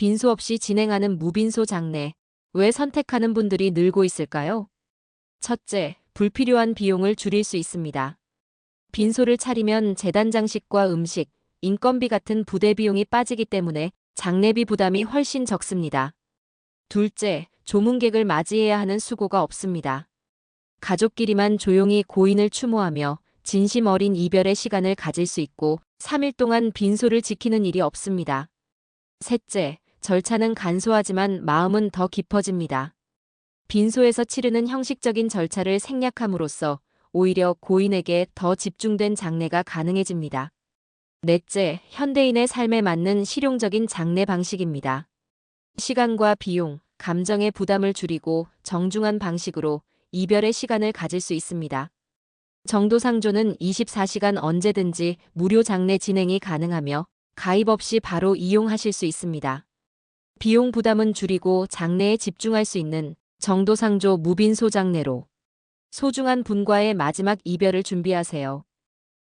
빈소 없이 진행하는 무빈소 장례. 왜 선택하는 분들이 늘고 있을까요? 첫째, 불필요한 비용을 줄일 수 있습니다. 빈소를 차리면 재단 장식과 음식, 인건비 같은 부대 비용이 빠지기 때문에 장례비 부담이 훨씬 적습니다. 둘째, 조문객을 맞이해야 하는 수고가 없습니다. 가족끼리만 조용히 고인을 추모하며 진심 어린 이별의 시간을 가질 수 있고 3일 동안 빈소를 지키는 일이 없습니다. 셋째, 절차는 간소하지만 마음은 더 깊어집니다. 빈소에서 치르는 형식적인 절차를 생략함으로써 오히려 고인에게 더 집중된 장례가 가능해집니다. 넷째, 현대인의 삶에 맞는 실용적인 장례 방식입니다. 시간과 비용, 감정의 부담을 줄이고 정중한 방식으로 이별의 시간을 가질 수 있습니다. 정도상조는 24시간 언제든지 무료 장례 진행이 가능하며 가입 없이 바로 이용하실 수 있습니다. 비용 부담은 줄이고 장래에 집중할 수 있는 정도상조 무빈 소 장례로 소중한 분과의 마지막 이별을 준비하세요.